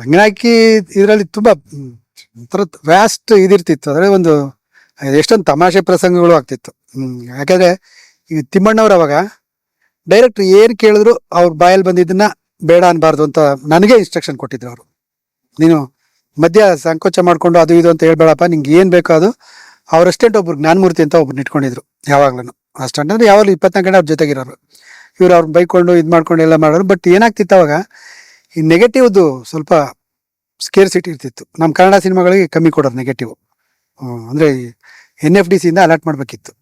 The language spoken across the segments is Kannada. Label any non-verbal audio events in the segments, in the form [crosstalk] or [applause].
ರಂಗನಾಯಕಿ ಇದರಲ್ಲಿ ತುಂಬ ಒಂಥರ ವ್ಯಾಸ್ಟ್ ಇದಿರ್ತಿತ್ತು. ಅಂದರೆ ಒಂದು, ಎಷ್ಟೊಂದು ತಮಾಷೆ ಪ್ರಸಂಗಗಳು ಆಗ್ತಿತ್ತು. ಯಾಕೆಂದರೆ ಈ ತಿಮ್ಮಣ್ಣವ್ರು ಅವಾಗ ಡೈರೆಕ್ಟ್ ಏನು ಕೇಳಿದ್ರು ಅವ್ರ ಬಾಯಲ್ಲಿ ಬಂದಿದ್ದನ್ನ ಬೇಡ ಅನ್ಬಾರ್ದು ಅಂತ ನನಗೆ ಇನ್ಸ್ಟ್ರಕ್ಷನ್ ಕೊಟ್ಟಿದ್ರು ಅವರು. ನೀನು ಮಧ್ಯ ಸಂಕೋಚ ಮಾಡಿಕೊಂಡು ಅದು ಇದು ಅಂತ ಹೇಳ್ಬೇಡಪ್ಪ, ನಿಂಗೆ ಏನು ಬೇಕೋ ಅದು ಅವ್ರ ಅಸ್ಟೆಂಟ್ ಒಬ್ರು ಜ್ಞಾನಮೂರ್ತಿ ಅಂತ ಒಬ್ರು ಇಟ್ಕೊಂಡಿದ್ರು ಯಾವಾಗ್ಲೂ ಅಸ್ಟೆಂಟ್ ಅಂದ್ರೆ ಯಾವಾಗಲೂ ಇಪ್ಪತ್ನಾಲ್ಕು ಗಂಟೆ ಅವ್ರ ಜೊತೆಗಿರೋರು. ಇವ್ರು ಅವ್ರು ಬೈಕೊಂಡು ಇದು ಮಾಡ್ಕೊಂಡು ಎಲ್ಲ ಮಾಡೋರು. ಬಟ್ ಏನಾಗ್ತಿತ್ತು ಅವಾಗ ಈ ನೆಗೆಟಿವ್ದು ಸ್ವಲ್ಪ ಸ್ಕೇರ್ ಸಿಟಿ ಇರ್ತಿತ್ತು. ನಮ್ಮ ಕನ್ನಡ ಸಿನಿಮಾಗಳಿಗೆ ಕಮ್ಮಿ ಕೊಡೋದು ನೆಗೆಟಿವ್ ಅಂದರೆ ಎನ್ ಎಫ್ ಡಿ ಸಿಯಿಂದ ಅಲರ್ಟ್ ಮಾಡಬೇಕಿತ್ತು.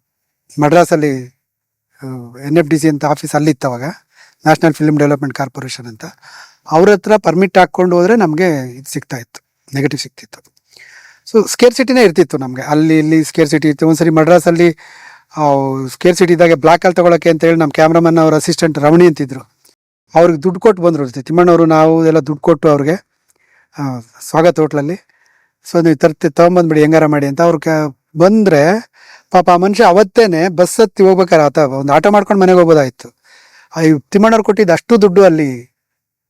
ಮಡ್ರಾಸಲ್ಲಿ ಎನ್ ಎಫ್ ಡಿ ಸಿ ಅಂತ ಆಫೀಸ್ ಅಲ್ಲಿತ್ತು ಅವಾಗ ನ್ಯಾಷನಲ್ ಫಿಲ್ಮ್ ಡೆವಲಪ್ಮೆಂಟ್ ಕಾರ್ಪೊರೇಷನ್ ಅಂತ. ಅವ್ರ ಹತ್ರ ಪರ್ಮಿಟ್ ಹಾಕ್ಕೊಂಡು ಹೋದರೆ ನಮಗೆ ಇದು ಸಿಗ್ತಾ ಇತ್ತು. ನೆಗೆಟಿವ್ ಸಿಗ್ತಿತ್ತು. ಸೊ ಸ್ಕೇರ್ ಸಿಟಿನೇ ಇರ್ತಿತ್ತು ನಮಗೆ. ಅಲ್ಲಿ, ಇಲ್ಲಿ ಸ್ಕೇರ್ ಸಿಟಿ ಇತ್ತು. ಒಂದ್ಸರಿ ಮಡ್ರಾಸಲ್ಲಿ ಸ್ಕೇರ್ ಸಿಟಿ ಇದ್ದಾಗ ಬ್ಲ್ಯಾಕಲ್ಲಿ ತಗೊಳಕ್ಕೆ ಅಂತ ಹೇಳಿ ನಮ್ಮ ಕ್ಯಾಮ್ರಾಮನ್ ಅವ್ರ ಅಸಿಸ್ಟೆಂಟ್ ರಮಣಿ ಅಂತಿದ್ರು. ಅವ್ರಿಗೆ ದುಡ್ಡು ಕೊಟ್ಟು ಬಂದರು ತಿಮ್ಮಣ್ಣವರು ನಾವು ಎಲ್ಲ ದುಡ್ಡು ಕೊಟ್ಟು ಅವ್ರಿಗೆ ಸ್ವಾಗತ ಹೋಟ್ಲಲ್ಲಿ. ಸೊ ನೀವು ತರ್ತಿ, ತೊಗೊಂಬಂದ್ಬಿಡಿ, ಹೆಂಗಾರ ಮಾಡಿ ಅಂತ ಅವ್ರು ಬಂದರೆ ಪಾಪ ಆ ಮನುಷ್ಯ ಅವತ್ತೇನೆ ಬಸ್ ಹತ್ತಿ ಹೋಗ್ಬೇಕಾರೆ ಆತ ಒಂದು ಆಟೋ ಮಾಡ್ಕೊಂಡು ಮನೆಗೆ ಹೋಗ್ಬೋದಾಯ್ತು ಆ, ಈ ತಿಮ್ಮಣ್ಣವ್ರು ಕೊಟ್ಟಿದ್ದು ಅಷ್ಟು ದುಡ್ಡು ಅಲ್ಲಿ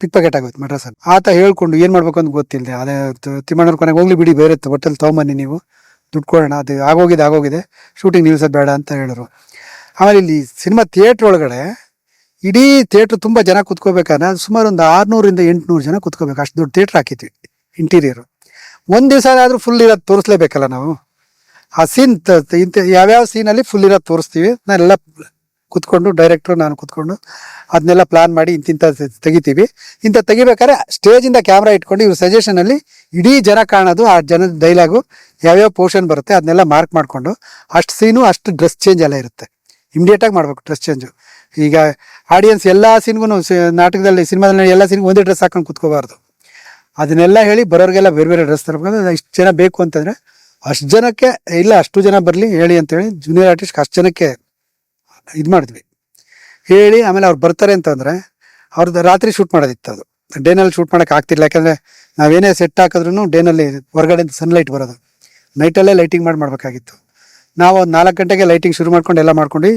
ಪಿಕ್ ಪ್ಯಾಕೆಟ್ ಆಗೋಯ್ತು ಮಡ್ರಾಸಲ್ಲಿ ಆತ ಹೇಳ್ಕೊಂಡು ಏನು ಮಾಡ್ಬೇಕು ಅಂತ ಗೊತ್ತಿಲ್ಲದೆ ಅದೇ ತಿಮ್ಮಣ್ಣವ್ರ ಕೊನೆಗೆ ಹೋಗ್ಲಿ ಬಿಡಿ, ಬೇರೆ ಹೋಟೆಲ್ ತೊಗೊಂಬನ್ನಿ ನೀವು. ದುಡ್ಡು ಕೊಡೋಣ. ಅದು ಆಗೋಗಿದೆ ಆಗೋಗಿದೆ. ಶೂಟಿಂಗ್ ನಿಲ್ಸೋದು ಬೇಡ ಅಂತ ಹೇಳಿದ್ರು. ಆಮೇಲೆ ಇಲ್ಲಿ ಸಿನಿಮಾ ಥಿಯೇಟ್ರ್ ಒಳಗಡೆ ಇಡೀ ಥಿಯೇಟರ್ ತುಂಬ ಜನ ಕುತ್ಕೋಬೇಕಾದ್ರೆ ಸುಮಾರು ಒಂದು ಆರ್ನೂರಿಂದ ಎಂಟುನೂರು ಜನ ಕುತ್ಕೋಬೇಕು. ಅಷ್ಟು ದೊಡ್ಡ ಥಿಯೇಟರ್ ಹಾಕಿದ್ವಿ ಇಂಟೀರಿಯರ್ ಒಂದು ದಿವಸ ಆದರೂ ಫುಲ್ ಇರೋದು ತೋರಿಸ್ಲೇಬೇಕಲ್ಲ ನಾವು? ಆ ಸೀನ್ ಇಂಥ ಯಾವ್ಯಾವ ಸೀನಲ್ಲಿ ಫುಲ್ ಇರೋದು ತೋರಿಸ್ತೀವಿ. ನಾನೆಲ್ಲ ಕುತ್ಕೊಂಡು ಡೈರೆಕ್ಟ್ರು ನಾನು ಕುತ್ಕೊಂಡು ಅದನ್ನೆಲ್ಲ ಪ್ಲಾನ್ ಮಾಡಿ ಇಂತಿಂಥ ತೆಗಿತೀವಿ. ಇಂಥ ತೆಗಿಬೇಕಾದ್ರೆ ಸ್ಟೇಜಿಂದ ಕ್ಯಾಮ್ರಾ ಇಟ್ಕೊಂಡು ಇವ್ರ ಸಜೆಷನಲ್ಲಿ ಇಡೀ ಜನ ಕಾಣೋದು, ಆ ಜನದ ಡೈಲಾಗು ಯಾವ್ಯಾವ ಪೋರ್ಷನ್ ಬರುತ್ತೆ ಅದನ್ನೆಲ್ಲ ಮಾರ್ಕ್ ಮಾಡಿಕೊಂಡು ಅಷ್ಟು ಸೀನು ಅಷ್ಟು ಡ್ರೆಸ್ ಚೇಂಜ್ ಎಲ್ಲ ಇರುತ್ತೆ. ಇಮಿಡಿಯೇಟಾಗಿ ಮಾಡಬೇಕು ಡ್ರೆಸ್ ಚೇಂಜು ಈಗ ಆಡಿಯನ್ಸ್ ಎಲ್ಲ ಸೀನ್ಗೂ ನಾಟಕದಲ್ಲಿ, ಸಿನಿಮಾದಲ್ಲಿ ಎಲ್ಲ ಸೀನ್ಗೂ ಒಂದೇ ಡ್ರೆಸ್ ಹಾಕೊಂಡು ಕುತ್ಕೋಬಾರ್ದು. ಅದನ್ನೆಲ್ಲ ಹೇಳಿ ಬರೋರಿಗೆಲ್ಲ ಬೇರೆ ಬೇರೆ ಡ್ರೆಸ್ ತರಬೇಕಂದ್ರೆ ಇಷ್ಟು ಜನ ಬೇಕು ಅಂತಂದರೆ ಅಷ್ಟು ಜನಕ್ಕೆ, ಇಲ್ಲ ಅಷ್ಟು ಜನ ಬರಲಿ ಹೇಳಿ ಅಂತೇಳಿ ಜೂನಿಯರ್ ಆರ್ಟಿಸ್ಟ್ ಅಷ್ಟು ಜನಕ್ಕೆ ಇದು ಮಾಡಿದ್ವಿ. ಹೇಳಿ ಆಮೇಲೆ ಅವ್ರು ಬರ್ತಾರೆ ಅಂತಂದರೆ ಅವ್ರದ್ದು ರಾತ್ರಿ ಶೂಟ್ ಮಾಡೋದಿತ್ತು ಅದು. ಡೇನಲ್ಲಿ ಶೂಟ್ ಮಾಡೋಕೆ ಆಗ್ತಿಲ್ಲ ಯಾಕಂದರೆ ನಾವೇನೇ ಸೆಟ್ ಹಾಕಿದ್ರು ಡೇನಲ್ಲಿ ಹೊರಗಡೆ ಸನ್ಲೈಟ್ ಬರೋದು. ನೈಟಲ್ಲೇ ಲೈಟಿಂಗ್ ಮಾಡಿ ಮಾಡಬೇಕಾಗಿತ್ತು. ನಾವು ಒಂದು ನಾಲ್ಕು ಗಂಟೆಗೆ ಲೈಟಿಂಗ್ ಶುರು ಮಾಡ್ಕೊಂಡು ಎಲ್ಲ ಮಾಡ್ಕೊಂಡು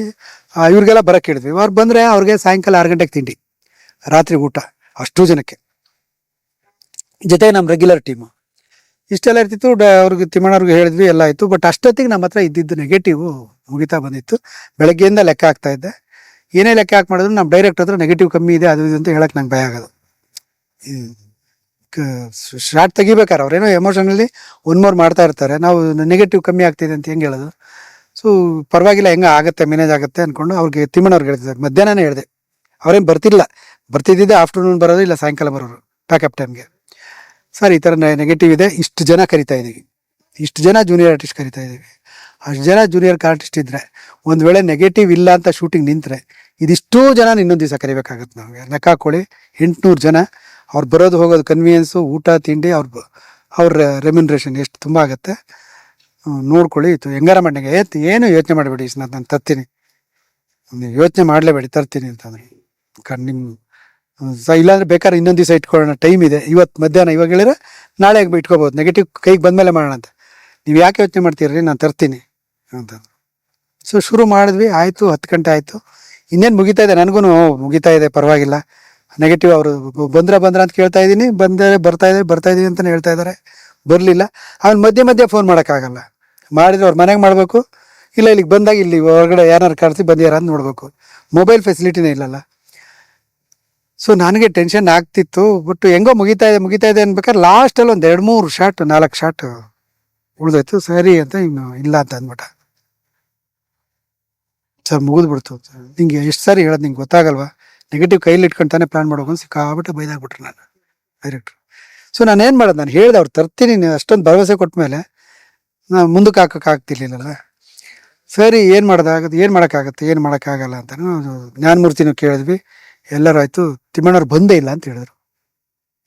ಇವ್ರಿಗೆಲ್ಲ ಬರಕ್ಕೆ ಹೇಳಿದ್ವಿ. ಅವ್ರು ಬಂದರೆ ಅವ್ರಿಗೆ ಸಾಯಂಕಾಲ ಆರು ಗಂಟೆಗೆ ತಿಂಡಿ, ರಾತ್ರಿ ಊಟ, ಅಷ್ಟು ಜನಕ್ಕೆ. ಜೊತೆಗೆ ನಮ್ಮ ರೆಗ್ಯುಲರ್ ಟೀಮು ಇಷ್ಟೆಲ್ಲ ಇರ್ತಿತ್ತು ಅವ್ರಿಗೆ ತಿಮ್ಮಣ್ಣವ್ರಿಗೆ ಹೇಳಿದ್ವಿ, ಎಲ್ಲ ಆಯಿತು. ಬಟ್ ಅಷ್ಟೊತ್ತಿಗೆ ನಮ್ಮ ಹತ್ರ ಇದ್ದಿದ್ದು ನೆಗೆಟಿವ್ ಮುಗಿತಾ ಬಂದಿತ್ತು. ಬೆಳಗ್ಗೆಯಿಂದ ಲೆಕ್ಕ ಹಾಕ್ತಾ ಇದ್ದೆ. ಏನೇ ಲೆಕ್ಕ ಹಾಕಿ ಮಾಡಿದ್ರು ನಮ್ಮ ಡೈರೆಕ್ಟ್ ಹತ್ರ ನೆಗೆಟಿವ್ ಕಮ್ಮಿ ಇದೆ, ಅದು ಇದು ಅಂತ ಹೇಳಕ್ಕೆ ನಂಗೆ ಭಯ ಆಗೋದು. ಶಾರ್ಟ್ ತೆಗಿಬೇಕಾರೆ ಅವ್ರೇನೋ ಎಮೋಷನಲ್ಲಿ ಒನ್ ಮೋರ್ ಮಾಡ್ತಾ ಇರ್ತಾರೆ. ನಾವು ನೆಗೆಟಿವ್ ಕಮ್ಮಿ ಆಗ್ತಿದೆ ಅಂತ ಹೆಂಗೆ ಹೇಳೋದು? ಸೊ ಪರವಾಗಿಲ್ಲ, ಹೆಂಗೆ ಆಗುತ್ತೆ ಮ್ಯಾನೇಜ್ ಆಗುತ್ತೆ ಅನ್ಕೊಂಡು ಅವ್ರಿಗೆ ತಿಮ್ಮಣ್ಣವ್ರಿಗೆ ಹೇಳ್ತಿದ್ದಾರೆ. ಮಧ್ಯಾಹ್ನನೇ ಹೇಳಿದೆ. ಅವ್ರೇನು ಬರ್ತಿಲ್ಲ ಬರ್ತಿದ್ದಿದ್ದೆ ಆಫ್ಟರ್ನೂನ್ ಬರೋದು ಇಲ್ಲ, ಸಾಯಂಕಾಲ ಬರೋರು. ಪ್ಯಾಕಪ್ ಟೈಮ್ಗೆ ಸರ್, ಈ ಥರ ನೆಗೆಟಿವ್ ಇದೆ. ಇಷ್ಟು ಜನ ಕರಿತಾ ಇದ್ದೀವಿ ಇಷ್ಟು ಜನ ಜೂನಿಯರ್ ಆರ್ಟಿಸ್ಟ್ ಕರಿತಾ ಇದ್ದೀವಿ ಅಷ್ಟು ಜನ ಜೂನಿಯರ್ ಆರ್ಟಿಸ್ಟ್ ಇದ್ದರೆ ಒಂದು ವೇಳೆ ನೆಗೆಟಿವ್ ಇಲ್ಲ ಅಂತ ಶೂಟಿಂಗ್ ನಿಂತರೆ, ಇದಿಷ್ಟೂ ಜನ ಇನ್ನೊಂದು ದಿವಸ ಕರಿಬೇಕಾಗುತ್ತೆ ನಮಗೆ. ಲೆಕ್ಕ ಹಾಕೊಳ್ಳಿ ಎಂಟುನೂರು ಜನ. ಅವ್ರು ಬರೋದು ಹೋಗೋದು ಕನ್ವೀನಿಯನ್ಸು ಊಟ, ತಿಂಡಿ, ಅವ್ರ ಅವ್ರ ರೆಮ್ಯುನ್ರೇಷನ್ ಎಷ್ಟು ತುಂಬ ಆಗುತ್ತೆ. ನೋಡ್ಕೊಳ್ಳಿ. ಇತ್ತು ಹೆಂಗಾರ ಮಾಡಿ ಏತ್, ಏನು ಯೋಚನೆ ಮಾಡಬೇಡಿ ನಾನು ನಾನು ತರ್ತೀನಿ. ನೀವು ಯೋಚನೆ ಮಾಡಲೇಬೇಡಿ, ತರ್ತೀನಿ ಅಂತಂದ್ರೆ. ಕಣ್ ನಿಮ್ಮ ಇಲ್ಲಾಂದ್ರೆ ಬೇಕಾದ್ರೆ ಇನ್ನೊಂದು ದಿವಸ ಇಟ್ಕೊಳ್ಳೋಣ. ಟೈಮ್ ಇದೆ. ಇವತ್ತು ಮಧ್ಯಾಹ್ನ ಇವಾಗ ಹೇಳಿದ್ರೆ ನಾಳೆ ಇಟ್ಕೋಬೋದು. ನೆಗೆಟಿವ್ ಕೈಗೆ ಬಂದಮೇಲೆ ಮಾಡೋಣ ಅಂತ. ನೀವು ಯಾಕೆ ಯೋಚನೆ ಮಾಡ್ತೀರಿ? ನಾನು ತರ್ತೀನಿ ಅಂತ ಸೊ ಶುರು ಮಾಡಿದ್ವಿ. ಆಯಿತು, ಹತ್ತು ಗಂಟೆ ಆಯಿತು. ಇನ್ನೇನು ಮುಗಿತಾ ಇದೆ? ನನಗೂ ಮುಗಿತಾ ಇದೆ, ಪರವಾಗಿಲ್ಲ. ನೆಗೆಟಿವ್ ಅವರು ಬಂದ್ರ ಬಂದ್ರ ಅಂತ ಕೇಳ್ತಾ ಇದ್ದೀನಿ. ಬಂದರೆ ಬರ್ತಾ ಇದೆ, ಬರ್ತಾ ಇದ್ದೀನಿ ಅಂತಲೇ ಹೇಳ್ತಾ ಇದ್ದಾರೆ. ಬರಲಿಲ್ಲ. ಆಮೇಲೆ ಮಧ್ಯೆ ಮಧ್ಯೆ ಫೋನ್ ಮಾಡೋಕ್ಕಾಗಲ್ಲ. ಮಾಡಿದ್ರೆ ಅವ್ರ ಮನೆಗೆ ಮಾಡಬೇಕು? ಇಲ್ಲ ಇಲ್ಲಿಗೆ ಬಂದಾಗ ಇಲ್ಲಿ ಹೊರಗಡೆ ಯಾರು ಕರೆಸಿ ಬಂದ್ಯಾರ ಅಂತ ನೋಡಬೇಕು. ಮೊಬೈಲ್ ಫೆಸಿಲಿಟಿನೇ ಇಲ್ಲಲ್ಲ. ಸೊ ನನಗೆ ಟೆನ್ಷನ್ ಆಗ್ತಿತ್ತು. ಬಟ್ ಹೆಂಗೋ ಮುಗಿತಾ ಇದೆ ಮುಗಿತಾ ಇದೆ ಅನ್ಬೇಕಾದ್ರೆ ಲಾಸ್ಟಲ್ಲಿ ಒಂದು ಎರಡು ಮೂರು ಶಾಟ್ ನಾಲ್ಕು ಶಾಟ್ ಉಳ್ದೋಯ್ತು. ಸರಿ ಅಂತ ಇನ್ನು ಇಲ್ಲ ಅಂತ ಅಂದ್ಬಿಟ್ಟ. ಸರ್, ಮುಗಿದ್ಬಿಡ್ತು. ನಿಂಗೆ ಎಷ್ಟು ಸಾರಿ ಹೇಳೋದು ನಿಂಗೆ ಗೊತ್ತಾಗಲ್ವಾ? ನೆಗೆಟಿವ್ ಕೈಲಿ ಇಟ್ಕೊಂಡು ತಾನೇ ಪ್ಲಾನ್ ಮಾಡೋಕೆ ಅಂತ ಸಿಕ್ಕಾಬಿಟ್ಟು ಬೈದಾಗ್ಬಿಟ್ರು ನಾನು. ಡೈರೆಕ್ಟ್ರು ಸೊ ನಾನು ಏನು ಮಾಡೋದು? ನಾನು ಹೇಳಿದೆ ಅವ್ರು ತರ್ತೀನಿ ಅಷ್ಟೊಂದು ಭರವಸೆ ಕೊಟ್ಟ ಮೇಲೆ ನಾನು ಮುಂದಕ್ಕೆ ಹಾಕಕ್ಕೆ ಆಗ್ತಿರ್ಲಿಲ್ಲಲ್ಲ. ಸರಿ, ಏನು ಮಾಡೋದಾಗತ್ತೆ ಏನು ಮಾಡೋಕ್ಕಾಗತ್ತೆ, ಏನು ಮಾಡೋಕ್ಕಾಗಲ್ಲ ಅಂತ ಜ್ಞಾನಮೂರ್ತಿನೂ ಕೇಳಿದ್ವಿ. ಎಲ್ಲರೂ ಆಯಿತು, ತಿಮ್ಮಣ್ಣವ್ರು ಬಂದೇ ಇಲ್ಲ ಅಂತ ಹೇಳಿದ್ರು.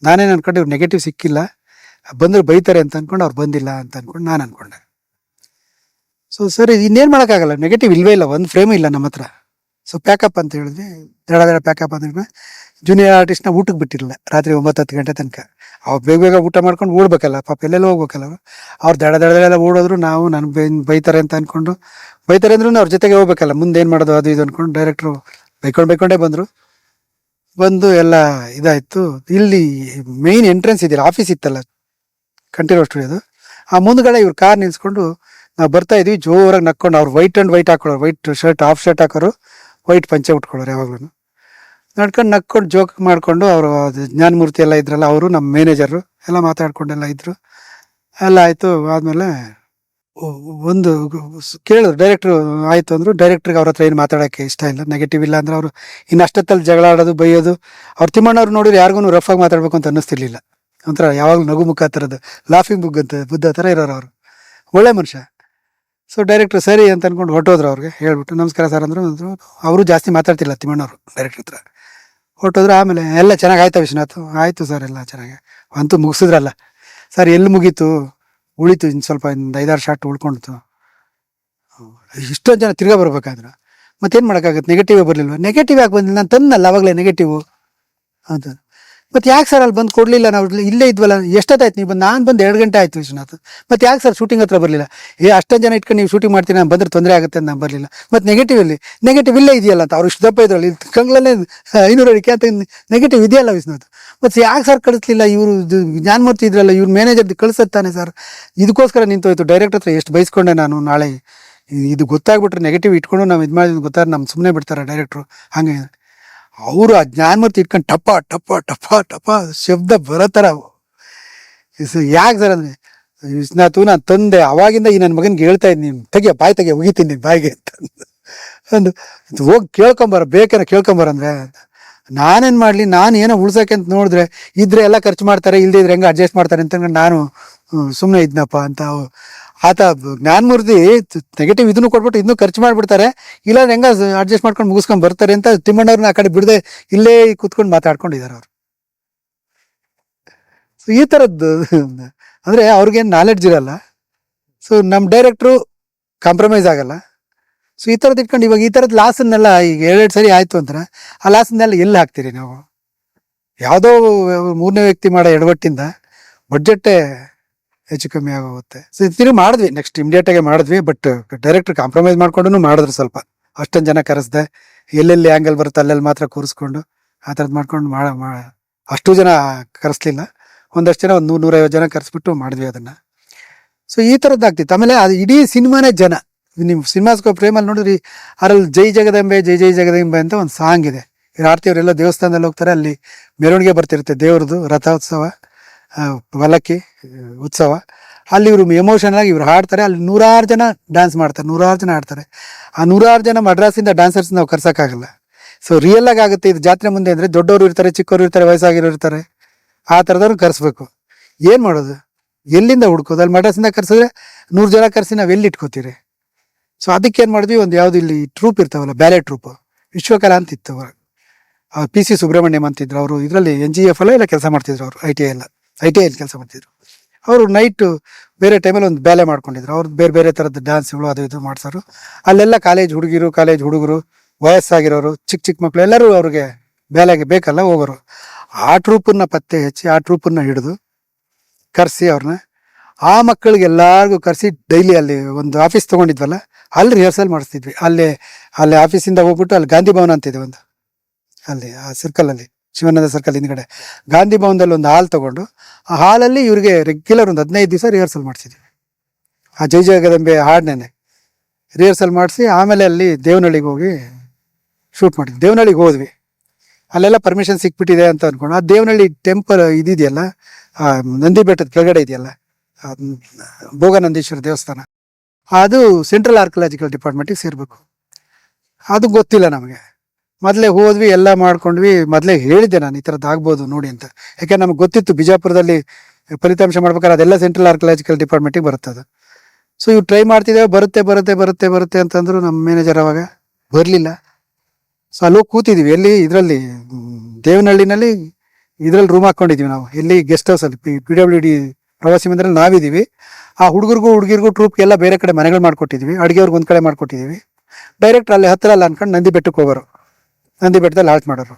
ನಾನೇನು ಅನ್ಕೊಂಡು, ಇವ್ರು ನೆಗೆಟಿವ್ ಸಿಕ್ಕಿಲ್ಲ. ಬಂದರೆ ಬೈತಾರೆ ಅಂತ ಅಂದ್ಕೊಂಡು ಅವ್ರು ಬಂದಿಲ್ಲ ಅಂತ ಅಂದ್ಕೊಂಡು ನಾನು ಅಂದ್ಕೊಂಡೆ ಸೊ ಸರಿ, ಇನ್ನೇನು ಮಾಡೋಕ್ಕಾಗಲ್ಲ ನೆಗೆಟಿವ್ ಇಲ್ವೇ ಇಲ್ಲ, ಒಂದು ಫ್ರೇಮ್ ಇಲ್ಲ ನಮ್ಮ ಹತ್ರ ಸೊ ಪ್ಯಾಕಪ್ ಅಂತ ಹೇಳಿದ್ವಿ. ದಡ ದಡ ಪ್ಯಾಕಪ್ ಹೇಳಿದ್ವಿ. ಜೂನಿಯರ್ ಆರ್ಟಿಸ್ಟ್ನ ಊಟಕ್ಕೆ ಬಿಟ್ಟಿರಲಿಲ್ಲ. ರಾತ್ರಿ ಒಂಬತ್ತು ಹತ್ತು ಗಂಟೆ ತನಕ. ಅವ್ರು ಬೇಗ ಬೇಗ ಊಟ ಮಾಡ್ಕೊಂಡು ಓಡ್ಬೇಕಲ್ಲ, ಪಾಪ ಎಲ್ಲೆಲ್ಲ ಹೋಗ್ಬೇಕಲ್ಲ ಅವ್ರು. ದಡ ದಡ ದಡ ಓಡೋದ್ರು ನಾವು ನಾನು ಬೈತಾರೆ ಅಂತ ಅಂದ್ಕೊಂಡು ಬೈತಾರೆ ಅಂದ್ರೂ ಅವ್ರ ಜೊತೆಗೆ ಹೋಗ್ಬೇಕಲ್ಲ, ಮುಂದೆ ಏನು ಮಾಡೋದು ಅದು ಇದು ಅಂದ್ಕೊಂಡು ಡೈರೆಕ್ಟ್ರು ಬೈಕೊಂಡು ಬೈಕೊಂಡೇ ಬಂದರು. ಬಂದು ಎಲ್ಲ ಇದಾಯಿತು. ಇಲ್ಲಿ ಮೇನ್ ಎಂಟ್ರೆನ್ಸ್ ಇದೆಯಲ್ಲ ಆಫೀಸ್ ಇತ್ತಲ್ಲ ಕಂಠೀರವ ಸ್ಟುಡಿಯೋದು ಆ ಮುಂದ್ಗಡೆ ಇವ್ರು ಕಾರ್ ನಿಲ್ಸ್ಕೊಂಡು ನಾವು ಬರ್ತಾ ಇದ್ವಿ. ಜೋರಾಗಿ ನಕ್ಕೊಂಡು, ಅವ್ರು ವೈಟ್ ಅಂಡ್ ವೈಟ್ ಹಾಕೊಳ್ಳೋರು ವೈಟ್ ಶರ್ಟ್ ಹಾಫ್ ಶರ್ಟ್ ಹಾಕೋರು. ವೈಟ್ ಪಂಚೆ ಉಟ್ಕೊಳ್ಳೋರು ಯಾವಾಗ್ಲೂ ನಡ್ಕೊಂಡು ನಕ್ಕೊಂಡು ಜೋಕ್ ಮಾಡಿಕೊಂಡು ಅವರು ಜ್ಞಾನಮೂರ್ತಿ ಎಲ್ಲ ಇದ್ರಲ್ಲ, ಅವರು ನಮ್ಮ ಮ್ಯಾನೇಜರು ಎಲ್ಲ ಮಾತಾಡ್ಕೊಂಡೆಲ್ಲ ಇದ್ರು. ಎಲ್ಲ ಆಯಿತು, ಆದಮೇಲೆ ಒಂದು ಕೇಳಿದ್ರು ಡೈರೆಕ್ಟ್ರು ಆಯಿತು ಅಂದರು ಡೈರೆಕ್ಟ್ರಿಗೆ ಅವ್ರ ಹತ್ರ ಏನು ಮಾತಾಡೋಕ್ಕೆ ಇಷ್ಟ ಇಲ್ಲ ನೆಗೆಟಿವ್ ಇಲ್ಲ ಅಂದ್ರೆ ಅವರು ಇನ್ನು ಅಷ್ಟೊತ್ತಲ್ಲಿ ಜಗಳ ಆಡೋದು, ಬೈಯೋದು, ಅವ್ರು ತಿಮ್ಮಣ್ಣವ್ರು ನೋಡಿದ್ರೆ ಯಾರಿಗೂ ರಫ್ ಆಗಿ ಮಾತಾಡ್ಬೇಕು ಅಂತ ಅನ್ನಿಸ್ತಿರ್ಲಿಲ್ಲ. ಒಂಥರ ಯಾವಾಗಲೂ ನಗು ಮುಖ ಥರದ್ದು ಲಾಫಿಂಗ್ ಬುಕ್ ಅಂತ, ಬುದ್ಧ ಥರ ಇರೋರು ಅವರು. ಒಳ್ಳೆ ಮನುಷ್ಯ. ಸೊ ಡೈರೆಕ್ಟ್ರ್ ಸರಿ ಅಂತ ಅಂದ್ಕೊಂಡು ಹೊರಟೋದ್ರು ಅವ್ರಿಗೆ, ಹೇಳ್ಬಿಟ್ಟು, ನಮಸ್ಕಾರ ಸರ್ ಅಂದರು ಅಂದರು, ಅವರು ಜಾಸ್ತಿ ಮಾತಾಡ್ತಿಲ್ಲ ತಿಮ್ಮಣ್ಣವರು ಡೈರೆಕ್ಟ್ರ್ ಹತ್ರ. ಹೊರಟೋದ್ರು, ಆಮೇಲೆ ಎಲ್ಲ ಚೆನ್ನಾಗಿ ಆಯ್ತಾ ವಿಶ್ವನಾಥ್? ಆಯಿತು ಸರ್ ಎಲ್ಲ ಚೆನ್ನಾಗಿ. ಅಂತೂ ಮುಗಿಸಿದ್ರಲ್ಲ. ಸರ್ ಎಲ್ಲಿ ಮುಗೀತು? ಉಳಿತು ಇನ್ನು ಸ್ವಲ್ಪ ಒಂದು ಐದಾರು ಶಾಟ್ ಉಳ್ಕೊಂಡಿತು. ಇಷ್ಟೊಂದು ಜನ ತಿರ್ಗಾ ಬರ್ಬೇಕಾದ್ರೆ? ಮತ್ತೇನು ಮಾಡೋಕ್ಕಾಗತ್ತೆ? ನೆಗೆಟಿವೇ ಬರಲಿಲ್ವ? ನೆಗೆಟಿವ್ ಯಾಕೆ ಬಂದಿಲ್ಲ, ನಾನು ತಂದಲ್ಲ ಅವಾಗಲೇ ನೆಗೆಟಿವು ಅಂತ ಮತ್ತೆ ಯಾಕೆ ಸರ್ ಅಲ್ಲಿ ಬಂದು ಕೊಡಲಿಲ್ಲ ನಾವು? ಇಲ್ಲೇ ಇದ್ವಲ್ಲ, ಎಷ್ಟೊತ್ತಾಯ್ತು ನೀವು ಬಂದು ನಾನು ಬಂದು ಎರಡು ಗಂಟೆ ಆಯ್ತು ವಿಶ್ವನಾಥ್. ಮತ್ತೆ ಯಾಕೆ ಸರ್ ಶೂಟಿಂಗ್ ಹತ್ರ ಬರಲಿಲ್ಲ? ಏ, ಅಷ್ಟೊಂದು ಜನ ಇಟ್ಕೊಂಡು ನೀವು ಶೂಟಿಂಗ್ ಮಾಡ್ತೀನಿ ನಾನು ಬಂದ್ರೆ ತೊಂದರೆ ಆಗುತ್ತೆ ಅಂತ ನಾನು ಬರಲಿಲ್ಲ. ಮತ್ತೆ ನೆಗೆಟಿವ್ ಇಲ್ಲಿ ನೆಗೆಟಿವ್ ಇಲ್ಲೇ ಇದೆಯಲ್ಲ ಅಂತ, ಅವ್ರು ಇಷ್ಟು ದಪ್ಪ ಇದ್ರಲ್ಲಿ ಇದು ಕಂಗ್ಳಲ್ಲೇ ಐನೂರು ಅಡಿಕೆ ಅಂತ ನೆಗೆಟಿವ್ ಇದೆಯಲ್ಲ ವಿಶ್ವನಾಥ್. ಮತ್ತೆ ಯಾಕೆ ಸರ್ ಕಳಿಸ್ಲಿಲ್ಲ? ಇವರು ಜ್ಞಾನಮೂರ್ತಿ ಇದ್ರಲ್ಲ, ಇವ್ರ ಮ್ಯಾನೇಜರ್ ಕಳಿಸುತ್ತಾನೆ ಸರ್ ಇದಕ್ಕೋಸ್ಕರ ನಿಂತೋಯ್ತು. ಡೈರೆಕ್ಟ್ ಹತ್ರ ಎಷ್ಟು ಬಯಸ್ಕೊಂಡೆ ನಾನು ನಾಳೆ. ಇದು ಗೊತ್ತಾಗ್ಬಿಟ್ರೆ ನೆಗೆಟಿವ್ ಇಟ್ಕೊಂಡು ನಾವು ಇದು ಮಾಡಿದ್ ಗೊತ್ತಾದ್ರೆ ನಮ್ಮ ಸುಮ್ಮನೆ ಬಿಡ್ತಾರೆ ಡೈರೆಕ್ಟ್ರು ಹಾಗೆ ಅವರು ಆ ಜ್ಞಾನಮೂರ್ತಿ ಇಟ್ಕೊಂಡು ಟಪ ಟಪ ಟಪ ಟಪ ಶಬ್ದ ಬರೋ ಥರ ಯಾಕೆ ಸರ್ ಅಂದರೆ ವಿಶ್ವನಾಥು ನಾನು ತಂದೆ, ಅವಾಗಿಂದ ಈ ನನ್ನ ಮಗನಿಗೆ ಹೇಳ್ತಾ ಇದ್ದೀನಿ ತೆಗಿಯ, ಬಾಯಿ ತೆಗಿಯ, ಉಗಿತೀನಿ ನಿನ್ನ ಬಾಯಿಗೆ ಅಂತ ಅಂದು. ಹೋಗಿ ಕೇಳ್ಕೊಂಬರ ಬೇಕೇನೋ ಕೇಳ್ಕೊಂಬಾರ ಅಂದ್ರೆ ನಾನೇನು ಮಾಡಲಿ, ನಾನು ಏನೋ ಉಳ್ಸೋಕೆ ಅಂತ ನೋಡಿದ್ರೆ, ಇದ್ರೆ ಎಲ್ಲ ಖರ್ಚು ಮಾಡ್ತಾರೆ ಇಲ್ಲದೇ ಇದ್ರೆ ಹೆಂಗೆ ಅಡ್ಜಸ್ಟ್ ಮಾಡ್ತಾರೆ ಅಂತ ನಾನು ಸುಮ್ಮನೆ ಇದ್ನಪ್ಪ ಅಂತ ಆತ ಜ್ಞಾನಮೂರ್ತಿ ನೆಗೆಟಿವ್ ಇದನ್ನು ಕೊಟ್ಬಿಟ್ಟು ಇದನ್ನು ಖರ್ಚು ಮಾಡಿಬಿಡ್ತಾರೆ. ಇಲ್ಲ ಹೆಂಗ ಅಡ್ಜಸ್ಟ್ ಮಾಡ್ಕೊಂಡು ಮುಗಿಸ್ಕೊಂಡು ಬರ್ತಾರೆ ಅಂತ ತಿಮ್ಮಣ್ಣವ್ರನ್ನ ಆ ಕಡೆ ಬಿಡದೆ ಇಲ್ಲೇ ಕೂತ್ಕೊಂಡು ಮಾತಾಡ್ಕೊಂಡಿದ್ದಾರೆ ಅವರು. ಸೊ ಈ ಥರದ್ದು ಅಂದರೆ ಅವ್ರಿಗೇನು ನಾಲೆಡ್ಜ್ ಇರಲ್ಲ. ಸೊ ನಮ್ಮ ಡೈರೆಕ್ಟ್ರು ಕಾಂಪ್ರಮೈಸ್ ಆಗಲ್ಲ. ಸೊ ಈ ಥರದ್ದು ಇಟ್ಕೊಂಡು ಇವಾಗ ಈ ಥರದ್ದು ಲಾಸನ್ನೆಲ್ಲ ಈಗ ಎರಡೆರಡು ಸರಿ ಆಯಿತು ಅಂದ್ರೆ ಆ ಲಾಸನ್ನೆಲ್ಲ ಎಲ್ಲಿ ಹಾಕ್ತೀರಿ ನಾವು? ಯಾವುದೋ ಮೂರನೇ ವ್ಯಕ್ತಿ ಮಾಡೋ ಎಡವಟ್ಟಿಂದ ಬಡ್ಜೆಟ್ಟೇ ಹೆಚ್ಚು ಕಮ್ಮಿ ಆಗೋಗುತ್ತೆ. ಸೊ ತಿರುಗಿ ಮಾಡಿದ್ವಿ. ನೆಕ್ಸ್ಟ್ ಇಮಿಡಿಯೇಟಾಗೆ ಮಾಡಿದ್ವಿ ಬಟ್ ಡೈರೆಕ್ಟ್ರ್ ಕಾಂಪ್ರಮೈಸ್ ಮಾಡ್ಕೊಂಡು ಮಾಡಿದ್ರು ಸ್ವಲ್ಪ. ಅಷ್ಟೊಂದು ಜನ ಕರೆಸ್ದೆ, ಎಲ್ಲೆಲ್ಲಿ ಆ್ಯಂಗಲ್ ಬರುತ್ತೆ ಅಲ್ಲೆಲ್ಲಿ ಮಾತ್ರ ಕೂರಿಸ್ಕೊಂಡು ಆ ಥರದ್ದು ಮಾಡ್ಕೊಂಡು ಮಾಡ ಅಷ್ಟು ಜನ ಕರೆಸ್ಲಿಲ್ಲ. ಒಂದಷ್ಟು ಜನ, ಒಂದು ನೂರು ನೂರೈವತ್ತು ಜನ ಕರೆಸ್ಬಿಟ್ಟು ಮಾಡಿದ್ವಿ ಅದನ್ನು. ಸೊ ಈ ಥರದ್ದು ಆಗ್ತಿತ್ತು. ಆಮೇಲೆ ಅದು ಇಡೀ ಸಿನಿಮಾನೇ ಜನ. ನೀವು ಸಿನಿಮಾಸ್ಕೋ ಪ್ರೇಮಲ್ಲಿ ನೋಡಿದ್ರಿ, ಅದ್ರಲ್ಲಿ ಜೈ ಜಗದಂಬೆ, ಜೈ ಜೈ ಜಗದಂಬೆ ಅಂತ ಒಂದು ಸಾಂಗ್ ಇದೆ. ಆರ್ತಿಯವರೆಲ್ಲ ದೇವಸ್ಥಾನದಲ್ಲಿ ಹೋಗ್ತಾರೆ, ಅಲ್ಲಿ ಮೆರವಣಿಗೆ ಬರ್ತಿರುತ್ತೆ ದೇವ್ರದ್ದು ರಥೋತ್ಸವ. ಪಲ್ಲಕ್ಕಿ ಉತ್ಸವ. ಅಲ್ಲಿ ಇವರು ಎಮೋಷನಲ್ ಆಗಿ ಇವರು ಹಾಡ್ತಾರೆ. ಅಲ್ಲಿ ನೂರಾರು ಜನ ಡ್ಯಾನ್ಸ್ ಮಾಡ್ತಾರೆ. ನೂರಾರು ಜನ ಆಡ್ತಾರೆ ಆ ನೂರಾರು ಜನ ಮಡ್ರಾಸಿಂದ ಡ್ಯಾನ್ಸರ್ಸ್ ನಾವು ಕರ್ಸೋಕ್ಕಾಗಲ್ಲ. ಸೊ ರಿಯಲ್ ಆಗಿ ಆಗುತ್ತೆ ಇದು ಜಾತ್ರೆ ಮುಂದೆ ಅಂದರೆ ದೊಡ್ಡವರು ಇರ್ತಾರೆ, ಚಿಕ್ಕವರು ಇರ್ತಾರೆ, ವಯಸ್ಸಾಗಿರೋ ಇರ್ತಾರೆ. ಆ ಥರದವ್ರು ಕರೆಸ್ಬೇಕು. ಏನು ಮಾಡೋದು? ಎಲ್ಲಿಂದ ಹುಡ್ಕೋದು? ಅಲ್ಲಿ ಮಡ್ರಾಸಿಂದ ಕರ್ಸಿದ್ರೆ ನೂರು ಜನ ಕರೆಸಿ ನಾವು ಎಲ್ಲಿ ಇಟ್ಕೋತೀರಿ? ಸೊ ಅದಕ್ಕೆ ಏನು ಮಾಡಿದ್ವಿ? ಒಂದು ಯಾವುದು ಇಲ್ಲಿ ಟ್ರೂಪ್ ಇರ್ತಾವಲ್ಲ ಬ್ಯಾಲೆ ಟ್ರೂಪ್ ವಿಶ್ವಕಲಾ ಅಂತ ಇತ್ತು ಪಿ ಸಿ ಸುಬ್ರಹ್ಮಣ್ಯಂ ಅಂತಿದ್ರು. ಅವರು ಇದರಲ್ಲಿ ಎನ್ ಜಿ ಎಫ್ ಎಲ್ಲ ಕೆಲಸ ಮಾಡ್ತಿದ್ರು ಅವರು ಐ ಟಿ ಐ ಎಲ್ಲ. ಐ ಟಿ ಐಲಿ ಕೆಲಸ ಮಾಡ್ತಿದ್ರು. ಅವರು ನೈಟು ಬೇರೆ ಟೈಮಲ್ಲಿ ಒಂದು ಬೇಲೆ ಮಾಡ್ಕೊಂಡಿದ್ರು. ಅವ್ರು ಬೇರೆ ಬೇರೆ ಥರದ ಡ್ಯಾನ್ಸ್ಗಳು ಅದು ಇದು ಮಾಡ್ಸೋರು. ಅಲ್ಲೆಲ್ಲ ಕಾಲೇಜ್ ಹುಡುಗಿರು ಕಾಲೇಜ್ ಹುಡುಗರು, ವಯಸ್ಸಾಗಿರೋರು ಚಿಕ್ಕ ಚಿಕ್ಕ ಮಕ್ಕಳು ಎಲ್ಲರೂ ಅವ್ರಿಗೆ ಬೇಲೆಗೆ ಬೇಕಲ್ಲ ಹೋಗೋರು. ಆ ಟ್ರೂಪನ್ನು ಪತ್ತೆ ಹಚ್ಚಿ, ಆ ಟ್ರೂಪನ್ನು ಹಿಡಿದು ಕರೆಸಿ ಅವ್ರನ್ನ ಆ ಮಕ್ಕಳಿಗೆ ಎಲ್ಲರಿಗೂ ಕರೆಸಿ ಡೈಲಿ ಅಲ್ಲಿ ಒಂದು ಆಫೀಸ್ ತೊಗೊಂಡಿದ್ವಲ್ಲ, ಅಲ್ಲಿ ರಿಹರ್ಸಲ್ ಮಾಡಿಸ್ತಿದ್ವಿ. ಅಲ್ಲಿ ಅಲ್ಲಿ ಆಫೀಸಿಂದ ಹೋಗ್ಬಿಟ್ಟು ಅಲ್ಲಿ ಗಾಂಧಿ ಭವನ ಅಂತಿದೆ ಒಂದು. ಅಲ್ಲಿ, ಆ ಸರ್ಕಲಲ್ಲಿ ಶಿವಾನಂದ ಸರ್ಕಲ್ ಹಿಂದ್ಗಡೆ. ಗಾಂಧಿ ಭವನದಲ್ಲಿ ಒಂದು ಹಾಲ್ ತಗೊಂಡು, ಆ ಹಾಲಲ್ಲಿ ಇವರಿಗೆ ರೆಗ್ಯುಲರ್ ಒಂದು ಹದಿನೈದು ದಿವಸ ರಿಹರ್ಸಲ್ ಮಾಡಿಸಿದ್ವಿ ಆ ಜೈ ಜಗದಂಬೆ ಹಾಡ್ನೇನೆ ರಿಹರ್ಸಲ್ ಮಾಡಿಸಿ, ಆಮೇಲೆ ಅಲ್ಲಿ ದೇವನಹಳ್ಳಿಗೆ ಹೋಗಿ ಶೂಟ್ ಮಾಡಿದ್ವಿ. ದೇವನಹಳ್ಳಿಗೆ ಹೋದ್ವಿ. ಅಲ್ಲೆಲ್ಲ ಪರ್ಮಿಷನ್ ಸಿಕ್ಬಿಟ್ಟಿದೆ ಅಂತ ಅಂದ್ಕೊಂಡು ಆ ದೇವನಹಳ್ಳಿ ಟೆಂಪಲ್ ಇದಿದೆಯಲ್ಲ ನಂದಿ ಬೆಟ್ಟದ ಕೆಳಗಡೆ ಇದೆಯಲ್ಲ ಭೋಗ ಭೋಗನಂದೀಶ್ವರ ದೇವಸ್ಥಾನ, ಅದು ಸೆಂಟ್ರಲ್ ಆರ್ಕಿಯಾಲಜಿಕಲ್ ಡಿಪಾರ್ಟ್ಮೆಂಟಿಗೆ ಸೇರಬೇಕು. ಅದು ಗೊತ್ತಿಲ್ಲ ನಮಗೆ. ಮೊದಲೇ ಹೋದ್ವಿ, ಎಲ್ಲ ಮಾಡ್ಕೊಂಡ್ವಿ. ಮೊದಲೇ ಹೇಳಿದ್ದೆ ನಾನು ಈ ಥರದ್ದು ಆಗ್ಬೋದು ನೋಡಿ ಅಂತ. ಯಾಕೆ ನಮ್ಗೆ ಗೊತ್ತಿತ್ತು ಬಿಜಾಪುರದಲ್ಲಿ ಫಲಿತಾಂಶ ಮಾಡ್ಬೇಕಾದ್ರೆ ಅದೆಲ್ಲ ಸೆಂಟ್ರಲ್ ಆರ್ಕಲಾಜಿಕಲ್ ಡಿಪಾರ್ಟ್ಮೆಂಟಿಗೆ ಬರುತ್ತೆ ಅದು ಸೊ ಇವು ಟ್ರೈ ಮಾಡ್ತಿದ್ದೇವೆ ಬರುತ್ತೆ ಬರುತ್ತೆ ಬರುತ್ತೆ ಬರುತ್ತೆ ಅಂತಂದ್ರು ನಮ್ಮ ಮ್ಯಾನೇಜರ್ ಅವಾಗ ಬರಲಿಲ್ಲ. ಸೊ ಅಲ್ಲಿ ಕೂತಿದ್ವಿ, ಎಲ್ಲಿ ಇದರಲ್ಲಿ, ದೇವನಹಳ್ಳಿನಲ್ಲಿ ಇದರಲ್ಲಿ ರೂಮ್ ಹಾಕೊಂಡಿದ್ವಿ ನಾವು. ಎಲ್ಲಿ ಗೆಸ್ಟ್ ಹೌಸಲ್ಲಿ ಪಿ ಪಿ ಡಬ್ಲ್ಯೂ ಡಿ ಪ್ರವಾಸಿ ಮಂದಿರಲ್ಲಿ ನಾವಿದ್ದೀವಿ ಆ ಹುಡುಗರಿಗೂ, ಹುಡುಗಿರಿಗೂ ಟ್ರೂಪ್ಗೆಲ್ಲ ಬೇರೆ ಕಡೆ ಮನೆಗಳು ಮಾಡ್ಕೊಟ್ಟಿದ್ವಿ, ಅಡುಗೆಯವ್ರಿಗೆ ಒಂದು ಕಡೆ ಮಾಡ್ಕೊಟ್ಟಿದ್ದೀವಿ ಡೈರೆಕ್ಟ್ ಅಲ್ಲಿ ಹತ್ತಿರ ಅಲ್ಲ ಅನ್ಕೊಂಡು ನಂದಿ ಬೆಟ್ಟಕ್ಕೆ ಹೋಗೋರು. ನಂದಿ ಬೆಟ್ಟದಲ್ಲಿ ಹಾಲ್ಟ್ ಮಾಡೋರು.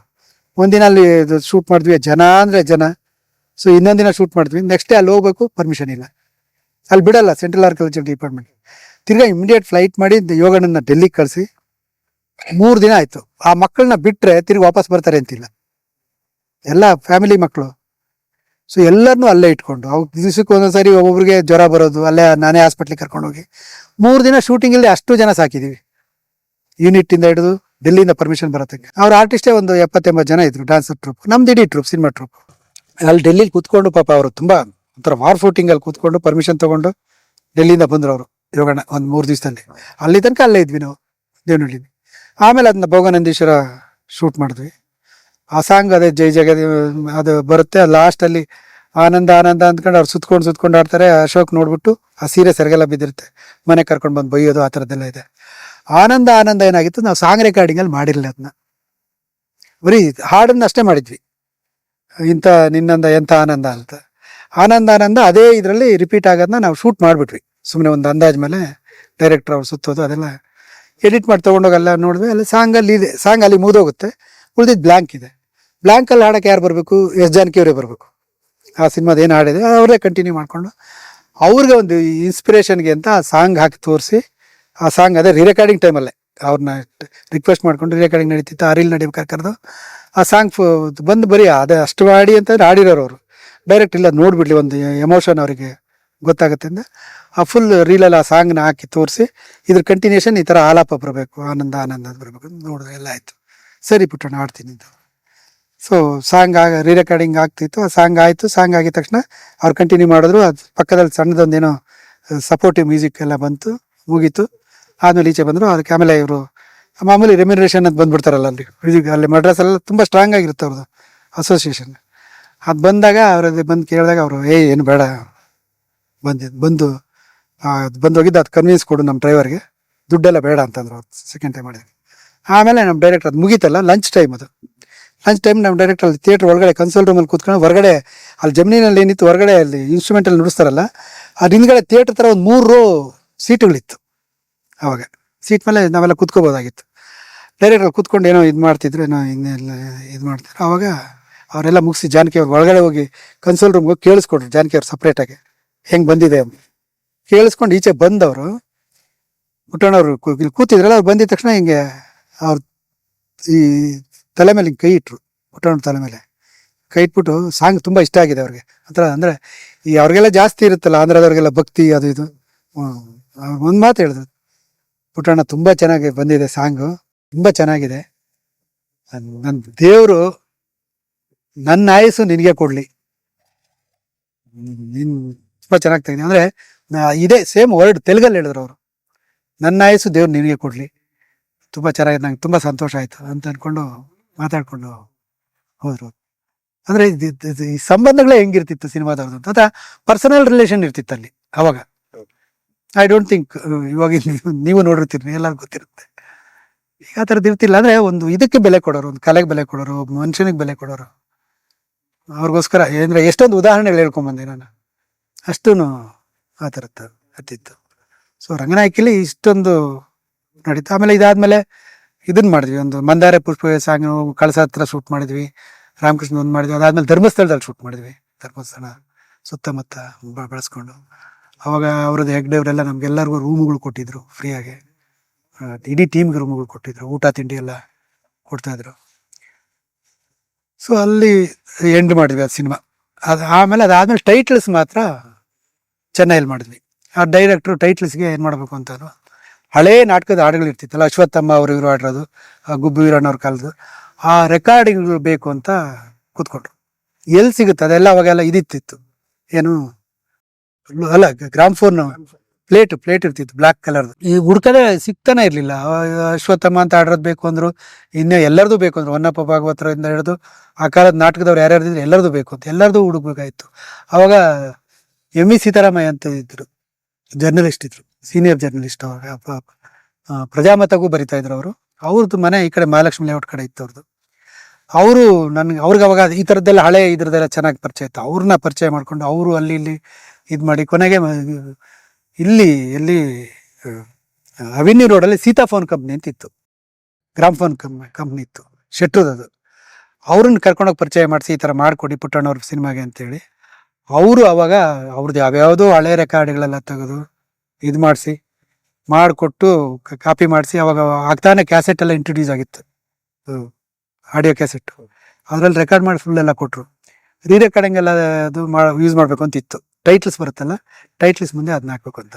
ಒಂದಿನ ಅಲ್ಲಿ ಶೂಟ್ ಮಾಡಿದ್ವಿ, ಜನ ಅಂದರೆ ಜನ. ಸೊ ಇನ್ನೊಂದು ದಿನ ಶೂಟ್ ಮಾಡಿದ್ವಿ. ನೆಕ್ಸ್ಟ್ ಡೇ ಅಲ್ಲಿ ಹೋಗ್ಬೇಕು ಪರ್ಮಿಷನ್ ಇಲ್ಲ. ಅಲ್ಲಿ ಬಿಡಲ್ಲ ಸೆಂಟ್ರಲ್ ಆರ್ಕಲ್ಚರ್ ಡಿಪಾರ್ಟ್ಮೆಂಟ್ ತಿರ್ಗಾ ಇಮಿಡಿಯೇಟ್ ಫ್ಲೈಟ್ ಮಾಡಿ ಯೋಗಣ್ಣನ ಡೆಲ್ಲಿಗೆ ಕಳಿಸಿ. ಮೂರು ದಿನ ಆಯ್ತು. ಆ ಮಕ್ಕಳನ್ನ ಬಿಟ್ರೆ ತಿರ್ಗಿ ವಾಪಸ್ ಬರ್ತಾರೆ ಅಂತಿಲ್ಲ. ಎಲ್ಲ ಫ್ಯಾಮಿಲಿ ಮಕ್ಕಳು ಸೊ ಎಲ್ಲರನ್ನೂ ಅಲ್ಲೇ ಇಟ್ಕೊಂಡು ಅವ್ರು ದಿವಸಕ್ಕೆ ಒಂದೊಂದ್ಸರಿ ಒಬ್ಬೊಬ್ರಿಗೆ ಜ್ವರ ಬರೋದು, ಅಲ್ಲೇ ನಾನೇ ಹಾಸ್ಪಿಟ್ಲಿಗೆ ಕರ್ಕೊಂಡೋಗಿ. ಮೂರು ದಿನ ಶೂಟಿಂಗ್ ಇಲ್ಲಿ ಅಷ್ಟು ಜನ ಸಾಕಿದೀವಿ. ಯೂನಿಟ್ ಇಂದ ಹಿಡಿದು ಡೆಲ್ಲಿಯಿಂದ ಪರ್ಮಿಷನ್ ಬರುತ್ತೆ. ಅವ್ರ ಆರ್ಟಿಸ್ಟೇ ಒಂದು ಎಪ್ಪತ್ತೆಂಬತ್ತು ಜನ ಇದ್ರು ಡಾನ್ಸರ್ ಟ್ರೂಪ್ ನಮ್ದು ಇಡೀ ಟ್ರೂಪ್ ಸಿನಿಮಾ ಟ್ರೂಪ್ ಅಲ್ಲಿ ಡೆಲ್ಲಿಲಿ ಕೂತ್ಕೊಂಡು ಪಾಪ ಅವರು ತುಂಬಾ ಒಂಥರ ವಾರ್ ಫೂಟಿಂಗ್ ಅಲ್ಲಿ ಕೂತ್ಕೊಂಡು ಪರ್ಮಿಷನ್ ತಗೊಂಡು ಡೆಲ್ಲಿಯಿಂದ ಬಂದ್ರು ಅವರು, ಯೋಗಣ್ಣ, ಒಂದು ಮೂರು ದಿವಸದಲ್ಲಿ. ಅಲ್ಲಿ ತನಕ ಅಲ್ಲೇ ಇದ್ವಿ ನಾವು ದೇವನಹಳ್ಳಿ ಆಮೇಲೆ ಅದನ್ನ ಭೋಗನಂದೀಶ್ವರ ಶೂಟ್ ಮಾಡಿದ್ವಿ. ಆ ಸಾಂಗ್ ಅದೇ ಜೈ ಜಗದ, ಅದು ಬರುತ್ತೆ. ಲಾಸ್ಟ್ ಅಲ್ಲಿ ಆನಂದ ಆನಂದ ಅಂದ್ಕೊಂಡು ಅವ್ರು ಸುತ್ಕೊಂಡು ಸುತ್ಕೊಂಡು ಆಡ್ತಾರೆ. ಅಶೋಕ್ ನೋಡ್ಬಿಟ್ಟು ಆ ಸೀರೆ ಸೆರಗೆಲ್ಲ ಬಿದ್ದಿರುತ್ತೆ. ಮನೆ ಕರ್ಕೊಂಡು ಬಂದು ಬೈಯೋದು ಆ ಥರದ್ದೆಲ್ಲ ಇದೆ. ಆನಂದ ಆನಂದ ಏನಾಗಿತ್ತು? ನಾವು ಸಾಂಗ್ ರೆಕಾರ್ಡಿಂಗ್ ಅಲ್ಲಿ ಮಾಡಿರಲಿಲ್ಲ ಅದನ್ನ ಬರೀ ಹಾಡನ್ನ ಅಷ್ಟೇ ಮಾಡಿದ್ವಿ. ಇಂಥ ನಿನ್ನಂದ ಎಂಥ ಆನಂದ ಅಂತ. ಆನಂದ ಆನಂದ ಅದೇ ಇದರಲ್ಲಿ ರಿಪೀಟ್ ಆಗೋದನ್ನ ನಾವು ಶೂಟ್ ಮಾಡಿಬಿಟ್ವಿ. ಸುಮ್ಮನೆ ಒಂದು ಅಂದಾಜ್ ಮೇಲೆ ಡೈರೆಕ್ಟರ್ ಅವ್ರು ಸುತ್ತೋದು ಅದೆಲ್ಲ ಎಡಿಟ್ ಮಾಡಿ ತೊಗೊಂಡೋಗಲ್ಲ ನೋಡಿದ್ವಿ ಅಲ್ಲಿ ಸಾಂಗ್ ಅಲ್ಲಿ ಇದೆ. ಸಾಂಗ್ ಅಲ್ಲಿ ಮುಗಿದೋಗುತ್ತೆ. ಉಳಿದಿದ್ದು ಬ್ಲ್ಯಾಂಕ್ ಇದೆ. ಬ್ಲ್ಯಾಂಕಲ್ಲಿ ಹಾಡಕ್ಕೆ ಯಾರು ಬರಬೇಕು? ಎಸ್ ಜಾನಕಿ ಅವರೇ ಬರಬೇಕು. ಆ ಸಿನಿಮಾದ ಏನು ಹಾಡಿದೆ? ಅವರೇ ಕಂಟಿನ್ಯೂ ಮಾಡಿಕೊಂಡು ಅವ್ರಿಗೆ ಒಂದು ಇನ್ಸ್ಪಿರೇಷನ್ಗೆ ಅಂತ ಆ ಸಾಂಗ್ ಹಾಕಿ ತೋರಿಸಿ ಆ ಸಾಂಗ್ ಅದೇ ರೀ ರೆಕಾರ್ಡಿಂಗ್ ಟೈಮಲ್ಲೇ ಅವ್ರನ್ನ ರಿಕ್ವೆಸ್ಟ್ ಮಾಡ್ಕೊಂಡು ರೆಕಾರ್ಡಿಂಗ್ ನಡೀತಿತ್ತು, ಆ ರೀಲ್ ನಡಿಬೇಕಾದ್ರೆ ಕರೆದು. ಆ ಸಾಂಗ್ ಬಂದು ಬರೀ ಅದೇ ಅಷ್ಟು ಮಾಡಿ ಅಂತಂದ್ರೆ ಆಡಿರೋರು ಅವರು. ಡೈರೆಕ್ಟ್ ಇಲ್ಲ ನೋಡಿಬಿಡ್ಲಿ ಒಂದು ಎಮೋಷನ್ ಅವರಿಗೆ ಗೊತ್ತಾಗುತ್ತೆ ಅಂದರೆ. ಆ ಫುಲ್ ರೀಲಲ್ಲಿ ಆ ಸಾಂಗ್ನ ಹಾಕಿ ತೋರಿಸಿ, ಇದ್ರ ಕಂಟಿನ್ಯೂಷನ್ ಈ ಥರ ಆಲಾಪ ಬರಬೇಕು, ಆನಂದ ಆನಂದ ಅಂತ ಬರಬೇಕು ನೋಡಿದ್ರೆ ಎಲ್ಲ ಆಯಿತು. ಸರಿ ಪುಟ್ಟಣ್ಣ ಆಡ್ತೀನಿ ಅಂತ. ಸೊ ಸಾಂಗ್ ಆಗ ರೀ ರೆಕಾರ್ಡಿಂಗ್ ಆಗ್ತಿತ್ತು, ಆ ಸಾಂಗ್ ಆಯಿತು, ಸಾಂಗ್ ಆಗಿದ ತಕ್ಷಣ ಅವ್ರು ಕಂಟಿನ್ಯೂ ಮಾಡಿದ್ರು, ಅದು ಪಕ್ಕದಲ್ಲಿ ಸಣ್ಣದೊಂದೇನೋ ಸಪೋರ್ಟಿವ್ ಮ್ಯೂಸಿಕ್ ಎಲ್ಲ ಬಂತು, ಮುಗೀತು. ಆದ್ಮೇಲೆ ಈಚೆ ಬಂದರು, ಅದಕ್ಕೆ ಆಮೇಲೆ ಇವರು ಮಾಮೂಲಿ ರೆಮ್ಯುನರೇಷನ್ ಅಂತ ಬಂದ್ಬಿಡ್ತಾರಲ್ಲ ಅಲ್ಲಿ. ಅಲ್ಲಿ ಎಲ್ಲ ತುಂಬ ಸ್ಟ್ರಾಂಗ್ ಆಗಿರುತ್ತೆ ಅವ್ರದ್ದು ಅಸೋಸಿಯೇಷನ್ ಅದು ಬಂದಾಗ ಅವ್ರದ್ದು ಬಂದು ಕೇಳಿದಾಗ ಅವರು, ಏ, ಏನು ಬೇಡ. ಬಂದಿದ್ದು ಬಂದು ಅದು ಬಂದು ಹೋಗಿದ್ದು ಅದು ಕನ್ವಿನ್ಸ್ ಕೊಡು ನಮ್ಮ ಡ್ರೈವರ್ಗೆ ದುಡ್ಡೆಲ್ಲ ಬೇಡ ಅಂತಂದ್ರು ಸೆಕೆಂಡ್ ಟೈಮ್ ಮಾಡಿದ್ರು. ಆಮೇಲೆ ನಮ್ಮ ಡೈರೆಕ್ಟರ್ ಅದು ಮುಗೀತಲ್ಲ ಲಂಚ್ ಟೈಮ್ ಅದು. ಲಂಚ್ ಟೈಮ್ ನಮ್ಮ ಡೈರೆಕ್ಟರ್ ಅಲ್ಲಿ ಥಿಯೇಟರ್ ಒಳಗಡೆ ಕನ್ಸಲ್ಟ್ ರೂಮಲ್ಲಿ ಕೂತ್ಕೊಂಡು ಹೊರಗಡೆ, ಅಲ್ಲಿ ಜಮೀನಲ್ಲಿ ಏನಿತ್ತು ಹೊರಗಡೆ ಅಲ್ಲಿ ಇನ್ಸ್ಟ್ರೂಮೆಂಟಲ್ಲಿ ನುಡಿಸ್ತಾರಲ್ಲ, ಅದು ಹಿಂದ್ಗಡೆ ಥಿಯೇಟರ್ ಥರ ಒಂದು ಮೂರು ಸೀಟುಗಳಿತ್ತು ಅವಾಗ ಸೀಟ್ ಮೇಲೆ ನಾವೆಲ್ಲ ಕುತ್ಕೋಬೋದಾಗಿತ್ತು. ಡೈರೆಕ್ಟ್ ಕೂತ್ಕೊಂಡು ಏನೋ ಇದು ಮಾಡ್ತಿದ್ರು, ಏನೋ ಇನ್ನೆಲ್ಲ ಇದು ಮಾಡ್ತಾರೆ ಅವಾಗ ಅವರೆಲ್ಲ ಮುಗಿಸಿ ಜಾನಕಿ ಅವ್ರು ಒಳಗಡೆ ಹೋಗಿ ಕನ್ಸೋಲ್ ರೂಮ್ಗೆ ಹೋಗಿ ಕೇಳಿಸ್ಕೊಟ್ರು ಜಾನಕಿ ಅವ್ರು ಸಪ್ರೇಟಾಗಿ ಹೆಂಗೆ ಬಂದಿದೆ ಅಂತ. ಕೇಳಿಸ್ಕೊಂಡು ಈಚೆ ಬಂದವರು, ಪುಟ್ಟಣ್ಣವ್ರು ಕು- ಇಲ್ಲಿ ಕೂತಿದ್ರಲ್ಲ, ಅವ್ರು ಬಂದಿದ ತಕ್ಷಣ ಹಿಂಗೆ ಅವ್ರ ಈ ತಲೆ ಮೇಲೆ ಹಿಂಗೆ ಕೈ ಇಟ್ರು ಮುಟ್ಟಣ್ಣ ತಲೆ ಮೇಲೆ. ಕೈ ಇಟ್ಬಿಟ್ಟು ಸಾಂಗ್ ತುಂಬ ಇಷ್ಟ ಆಗಿದೆ ಅವ್ರಿಗೆ. ಹತ್ರ ಅಂದರೆ ಈ ಅವ್ರಿಗೆಲ್ಲ ಜಾಸ್ತಿ ಇರುತ್ತಲ್ಲ, ಆಂಧ್ರದವ್ರಿಗೆಲ್ಲ ಭಕ್ತಿ ಅದು ಇದು. ಒಂದು ಮಾತು ಹೇಳಿದ್ರು. ಪುಟ್ಟಣ್ಣ ತುಂಬ ಚೆನ್ನಾಗಿ ಬಂದಿದೆ ಸಾಂಗು. ತುಂಬ ಚೆನ್ನಾಗಿದೆ. ನನ್ನ ದೇವರು ನನ್ನ ಆಯಸ್ಸು ನಿನಗೆ ಕೊಡಲಿ. ನಿನ್ ತುಂಬ ಚೆನ್ನಾಗಿ ತೆಗಿದೆ. ಅಂದರೆ ಇದೇ ಸೇಮ್ ವರ್ಡ್ ತೆಲುಗಲ್ಲಿ ಹೇಳಿದ್ರು ಅವರು. ನನ್ನ ಆಯಸ್ಸು ದೇವ್ರು ನಿನಗೆ ಕೊಡಲಿ. ತುಂಬ ಚೆನ್ನಾಗಿ ನಂಗೆ ತುಂಬ ಸಂತೋಷ ಆಯಿತು ಅಂತ ಅಂದ್ಕೊಂಡು ಮಾತಾಡ್ಕೊಂಡು ಹೋದ್ರು. ಅಂದರೆ ಈ ಸಂಬಂಧಗಳೇ ಹೆಂಗಿರ್ತಿತ್ತು ಸಿನಿಮಾದವ್ರದ್ದು ಅಂತ. ಪರ್ಸನಲ್ ರಿಲೇಷನ್ ಇರ್ತಿತ್ತು ಅಲ್ಲಿ ಅವಾಗ. ಐ ಡೋಂಟ್ ಥಿಂಕ್ ಇವಾಗ [laughs] ನೀವು- ನೋಡಿರ್ತೀರಿ, ಎಲ್ಲರಿಗೂ ಗೊತ್ತಿರುತ್ತೆ. ಆ ಥರದ್ದು ಇರ್ತಿಲ್ಲ, ಅಂದರೆ ಒಂದು ಇದಕ್ಕೆ ಬೆಲೆ ಕೊಡೋರು, ಒಂದು ಕಲೆಗೆ ಬೆಲೆ ಕೊಡೋರು, ಮನುಷ್ಯನಿಗೆ ಬೆಲೆ ಕೊಡೋರು. ಅವ್ರಿಗೋಸ್ಕರ ಏನಂದ್ರೆ ಎಷ್ಟೊಂದು ಉದಾಹರಣೆಗಳು ಹೇಳ್ಕೊಂಬಂದೆ ನಾನು. ಅಷ್ಟೂ ಆ ಥರದ್ದು ಅತ್ತಿತ್ತು ಸೊ ರಂಗನಾಯಕಿಲಿ ಇಷ್ಟೊಂದು ನಡೀತು. ಆಮೇಲೆ ಇದಾದ್ಮೇಲೆ ಇದನ್ನ ಮಾಡಿದ್ವಿ, ಒಂದು ಮಂದಾರ ಪುಷ್ಪ ಸಾಂಗ್ ಕಳಸ ಹತ್ರ ಶೂಟ್ ಮಾಡಿದ್ವಿ, ರಾಮಕೃಷ್ಣ ಒಂದು ಮಾಡಿದ್ವಿ, ಅದಾದ್ಮೇಲೆ ಧರ್ಮಸ್ಥಳದಲ್ಲಿ ಶೂಟ್ ಮಾಡಿದ್ವಿ. ಧರ್ಮಸ್ಥಳ ಸುತ್ತಮುತ್ತ ಬೆಳೆಸ್ಕೊಂಡು. ಅವಾಗ ಅವ್ರದ್ದು ಹೆಗ್ಡೆಯವರೆಲ್ಲ ನಮ್ಗೆಲ್ಲರಿಗೂ ರೂಮ್ಗಳು ಕೊಟ್ಟಿದ್ರು ಫ್ರೀಯಾಗಿ ಇಡೀ ಟೀಮ್ಗೆ ರೂಮುಗಳು ಕೊಟ್ಟಿದ್ರು, ಊಟ, ತಿಂಡಿ ಎಲ್ಲ ಕೊಡ್ತಾಯಿದ್ರು ಸೊ ಅಲ್ಲಿ ಎಂಡ್ ಮಾಡಿದ್ವಿ ಅದು ಸಿನಿಮಾ ಅದು ಆಮೇಲೆ ಅದಾದಮೇಲೆ ಟೈಟಲ್ಸ್ ಮಾತ್ರ ಚೆನ್ನೈಲಿ ಮಾಡಿದ್ವಿ. ಆ ಡೈರೆಕ್ಟ್ರು ಟೈಟಲ್ಸ್ಗೆ ಏನು ಮಾಡಬೇಕು ಅಂತಂದ್ರು ಹಳೇ ನಾಟಕದ ಹಾಡುಗಳು ಇರ್ತಿತ್ತಲ್ಲ, ಅಶ್ವತ್ಥಮ್ಮ ಅವರು ಇವರು ಆಡಿರೋದು ಆ ಗುಬ್ಬು ವೀರಣ್ಣವ್ರ ಕಾಲದ್ದು ಆ ರೆಕಾರ್ಡಿಂಗ್ಗಳು ಬೇಕು ಅಂತ ಕೂತ್ಕೊಂಡ್ರು. ಎಲ್ಲಿ ಸಿಗುತ್ತೆ? ಅದೆಲ್ಲ ಅವಾಗೆಲ್ಲ ಇದಿತ್ತಿತ್ತು. ಏನು ಅಲ್ಲ ಗ್ರಾಮ್ ಫೋನ್ ಪ್ಲೇಟ್ ಪ್ಲೇಟ್ ಇರ್ತಿತ್ತು ಬ್ಲಾಕ್ ಕಲರ್ ಈ ಹುಡ್ಕದೆ ಸಿಗ್ತಾನೆ ಇರ್ಲಿಲ್ಲ. ಅಶ್ವತ್ಥಮ್ಮ ಅಂತ ಆಡಿರೋದು ಬೇಕು ಅಂದ್ರು, ಇನ್ನು ಎಲ್ಲರದು ಬೇಕು ಅಂದ್ರು. ಹೊನ್ನಪ್ಪ ಭಾಗವತರಿಂದ ಹಿಡಿದು ಆ ಕಾಲದ ನಾಟಕದವ್ರು ಯಾರ್ಯಾರು ಇದ್ರೆ ಎಲ್ಲರದು ಬೇಕು ಅಂತ. ಎಲ್ಲರದು ಹುಡುಕ್ಬೇಕಾಯ್ತು. ಅವಾಗ ಎಂ ಇ ಸೀತಾರಾಮಯ್ಯ ಅಂತ ಇದ್ರು. ಜರ್ನಲಿಸ್ಟ್ ಇದ್ರು. ಸೀನಿಯರ್ ಜರ್ನಲಿಸ್ಟ್ ಅವಾಗ ಪ್ರಜಾಮತಗೂ ಬರಿತಾ ಇದ್ರು ಅವರು. ಅವ್ರದ್ದು ಮನೆ ಈ ಕಡೆ ಮಹಾಲಕ್ಷ್ಮಿ ಲೇಔಟ್ ಕಡೆ ಇತ್ತು ಅವ್ರದ್ದು ಅವರು ನನ್ಗೆ ಅವ್ರಿಗೆ ಅವಾಗ ಈ ಥರದ್ದೆಲ್ಲ ಹಳೆ ಇದ್ರದ್ದೆಲ್ಲ ಚೆನ್ನಾಗಿ ಪರಿಚಯ ಇತ್ತು. ಅವ್ರನ್ನ ಪರಿಚಯ ಮಾಡ್ಕೊಂಡು ಅವರು ಅಲ್ಲಿ ಇಲ್ಲಿ ಇದು ಮಾಡಿ ಕೊನೆಗೆ ಇಲ್ಲಿ, ಎಲ್ಲಿ ರೋಡ್ ರೋಡಲ್ಲಿ ಸೀತಾ ಫೋನ್ ಕಂಪ್ನಿ ಅಂತ ಇತ್ತು. ಗ್ರಾಮ್ ಫೋನ್ ಕಂ ಕಂಪ್ನಿ ಇತ್ತು. ಅದು. ಅವ್ರನ್ನ ಕರ್ಕೊಂಡೋಗಿ ಪರಿಚಯ ಮಾಡಿಸಿ ಈ ಥರ ಮಾಡಿಕೊಡಿ ಪುಟ್ಟಣ್ಣವ್ರ ಸಿನಿಮಾಗೆ ಅಂತೇಳಿ. ಅವರು ಅವಾಗ ಅವ್ರದ್ದು ಯಾವ್ಯಾವುದೋ ಹಳೆ ರೆಕಾರ್ಡ್ಗಳೆಲ್ಲ ತೆಗೆದು ಇದು ಮಾಡಿಸಿ, ಮಾಡಿಕೊಟ್ಟು ಕಾಪಿ ಮಾಡಿಸಿ ಅವಾಗ ಆಗ್ತಾನೆ ಕ್ಯಾಸೆಟ್ ಎಲ್ಲ ಇಂಟ್ರೊಡ್ಯೂಸ್ ಆಗಿತ್ತು. ಆಡಿಯೋ ಕ್ಯಾಸೆಟ್ ಅದರಲ್ಲಿ ರೆಕಾರ್ಡ್ ಮಾಡಿ ಫುಲ್ ಎಲ್ಲ ಕೊಟ್ಟರು ರೀ ರೆಕಾರ್ಡಿಂಗ್ ಎಲ್ಲ ಅದು ಮಾ ಯೂಸ್ ಮಾಡಬೇಕು ಅಂತ ಇತ್ತು. ಟೈಟ್ಲ್ಸ್ ಬರುತ್ತಲ್ಲ ಟೈಟಲ್ಸ್ ಮುಂದೆ ಅದನ್ನ ಹಾಕ್ಬೇಕು ಅಂತ.